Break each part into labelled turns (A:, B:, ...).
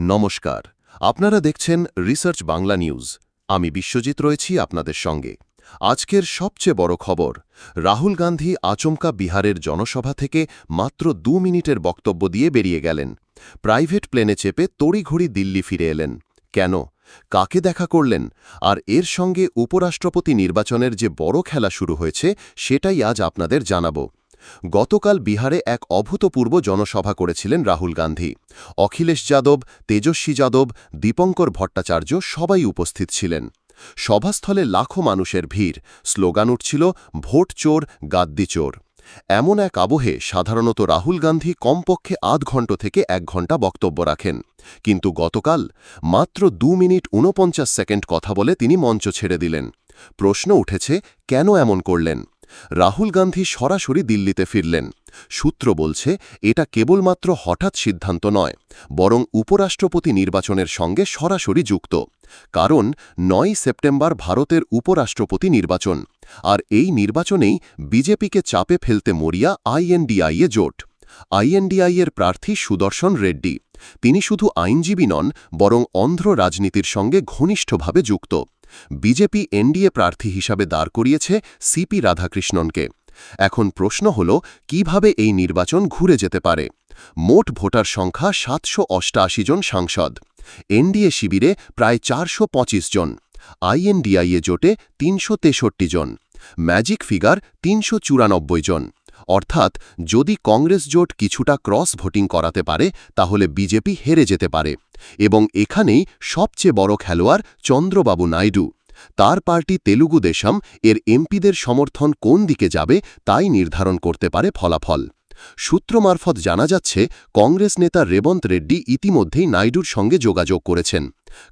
A: নমস্কার। আপনারা দেখছেন রিসার্চ বাংলা নিউজ আমি বিশ্বজিৎ রয়েছি আপনাদের সঙ্গে। আজকের সবচেয়ে বড় খবর, রাহুল গান্ধী আচমকা বিহারের জনসভা থেকে মাত্র দু মিনিটের বক্তব্য দিয়ে বেরিয়ে গেলেন। প্রাইভেট প্লেনে চেপে তড়িঘড়ি দিল্লি ফিরে এলেন। কেন? কাকে দেখা করলেন? আর এর সঙ্গে উপরাষ্ট্রপতি নির্বাচনের যে বড় খেলা শুরু হয়েছে, সেটাই আজ আপনাদের জানাব। গতকাল বিহারে এক অভূতপূর্ব জনসভা করেছিলেন রাহুল গান্ধী। অখিলেশ যাদব, তেজস্বী যাদব, দীপঙ্কর ভট্টাচার্য সবাই উপস্থিত ছিলেন। সভাস্থলে লাখো মানুষের ভিড়, স্লোগান উঠছিল, ভোট চোর, গাদ্দি চোর। এমন এক আবহে সাধারণত রাহুল গান্ধী কমপক্ষে আধ ঘণ্টা থেকে এক ঘণ্টা বক্তব্য রাখেন। কিন্তু গতকাল মাত্র দু মিনিট ঊনপঞ্চাশ সেকেন্ড কথা বলে তিনি মঞ্চ ছেড়ে দিলেন। প্রশ্ন উঠেছে, কেন এমন করলেন? রাহুল গান্ধী সরাসরি দিল্লিতে ফিরলেন। সূত্র বলছে, এটা কেবলমাত্র হঠাৎ সিদ্ধান্ত নয়, বরং উপরাষ্ট্রপতি নির্বাচনের সঙ্গে সরাসরি যুক্ত। কারণ নয় সেপ্টেম্বর ভারতের উপরাষ্ট্রপতি নির্বাচন, আর এই নির্বাচনেই বিজেপিকে চাপে ফেলতে মরিয়া আইএনডিআইএ জোট। আইএনডিআইয়ের প্রার্থী সুদর্শন রেড্ডি, তিনি শুধু আইনজীবী নন, বরং অন্ধ্র রাজনীতির সঙ্গে ঘনিষ্ঠভাবে যুক্ত। বিজেপি এনডিএ প্রার্থী হিসাবে দাঁড় করিয়েছে সিপি রাধাকৃষ্ণনকে। এখন প্রশ্ন হল, কীভাবে এই নির্বাচন ঘুরে যেতে পারে? মোট ভোটার সংখ্যা সাতশো জন সাংসদ। এনডিএ শিবিরে প্রায় চারশো পঁচিশ জন। আইএনডিআইএ জোটে তিনশো তেষট্টি জন। ম্যাজিক ফিগার তিনশো চুরানব্বই জন। অর্থাৎ যদি কংগ্রেস জোট কিছুটা ক্রস ভোটিং করাতে পারে, তাহলে বিজেপি হেরে যেতে পারে। এবং এখানেই সবচেয়ে বড় খেলোয়াড় চন্দ্রবাবু নাইডু। তার পার্টি তেলুগু দেশম, এর এমপিদের সমর্থন কোন দিকে যাবে তাই নির্ধারণ করতে পারে ফলাফল। সূত্র মারফত জানা যাচ্ছে, কংগ্রেস নেতা রেবন্ত রেড্ডি ইতিমধ্যেই নাইডুর সঙ্গে যোগাযোগ করেছেন।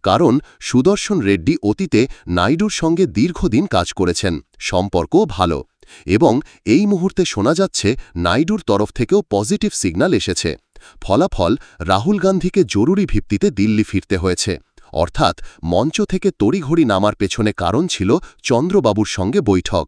A: কারণ সুদর্শন রেড্ডি অতীতে নাইডুর সঙ্গে দীর্ঘদিন কাজ করেছেন। সম্পর্কও ভালো। এবং এই মুহূর্তে শোনা যাচ্ছে নাইডুর তরফ থেকেও পজিটিভ সিগন্যাল এসেছে। ফলাফল রাহুল গান্ধীকে জরুরি ভিত্তিতে দিল্লি ফিরতে হয়েছে। অর্থাৎ মঞ্চ থেকে তড়িঘড়ি নামার পেছনে কারণ ছিল চন্দ্রবাবুর সঙ্গে বৈঠক।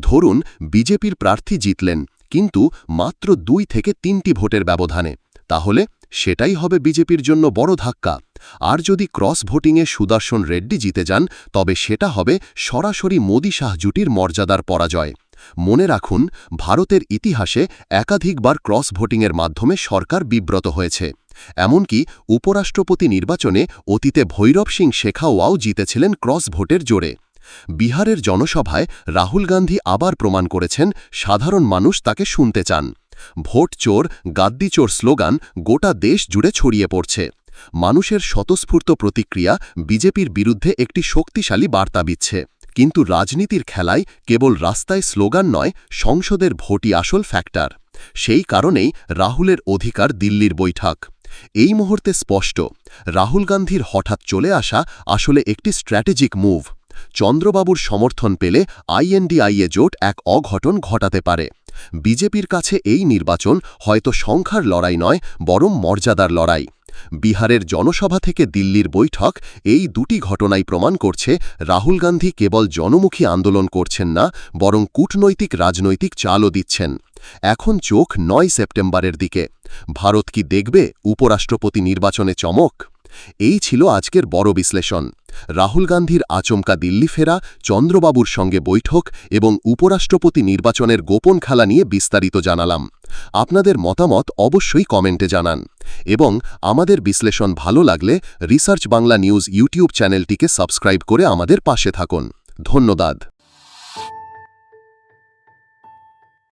A: ধরুন বিজেপির প্রার্থী জিতলেন, কিন্তু মাত্র দুই থেকে তিনটি ভোটের ব্যবধানে। তাহলে সেটাই হবে বিজেপির জন্য বড় ধাক্কা। আর যদি ক্রস ভোটিংয়ে সুদর্শন রেড্ডি জিতে যান, তবে সেটা হবে সরাসরি মোদী শাহ জুটির মর্যাদার পরাজয়। মনে রাখুন, ভারতের ইতিহাসে একাধিকবার ক্রস ভোটিংয়ের মাধ্যমে সরকার বিব্রত হয়েছে। এমনকি উপরাষ্ট্রপতি নির্বাচনে অতীতে ভৈরব সিং শেখাওয়াও জিতেছিলেন ক্রস ভোটের জোরে। বিহারের জনসভায় রাহুল গান্ধী আবার প্রমাণ করেছেন, সাধারণ মানুষ তাকে শুনতে চান। ভোট চোর, গাদ্দি চোর স্লোগান গোটা দেশ জুড়ে ছড়িয়ে পড়ছে। মানুষের স্বতঃস্ফূর্ত প্রতিক্রিয়া বিজেপির বিরুদ্ধে একটি শক্তিশালী বার্তা দিচ্ছে। কিন্তু রাজনীতির খেলায় কেবল রাস্তায় স্লোগান নয়, সংসদের ভোটই আসল ফ্যাক্টর সেই কারণেই রাহুলের অধিকার দিল্লির বৈঠক। এই মুহূর্তে স্পষ্ট, রাহুল গান্ধীর হঠাৎ চলে আসা আসলে একটি স্ট্র্যাটেজিক মুভ চন্দ্রবাবুর সমর্থন পেলে আইএনডিআইএ জোট এক অঘটন ঘটাতে পারে। বিজেপির কাছে এই নির্বাচন হয়তো সংখ্যার লড়াই নয়, বরং মর্যাদার লড়াই। বিহারের জনসভা থেকে দিল্লির বৈঠক, এই দুটি ঘটনাই প্রমাণ করছে রাহুল গান্ধী কেবল জনমুখী আন্দোলন করছেন না, বরং কূটনৈতিক রাজনৈতিক চালও দিচ্ছেন। এখন চোখ নয় সেপ্টেম্বরের দিকে। ভারত কি দেখবে উপরাষ্ট্রপতি নির্বাচনে চমক? এই ছিল আজকের বড় বিশ্লেষণ। রাহুল গান্ধীর আচমকা দিল্লি ফেরা, চন্দ্রবাবুর সঙ্গে বৈঠক এবং উপরাষ্ট্রপতি নির্বাচনের গোপন খেলা নিয়ে বিস্তারিত জানালাম। আপনাদের মতামত অবশ্যই কমেন্টে জানান। এবং আমাদের বিশ্লেষণ ভালো লাগলে রিসার্চ বাংলা নিউজ ইউটিউব চ্যানেলটিকে সাবস্ক্রাইব করে আমাদের পাশে থাকুন। ধন্যবাদ।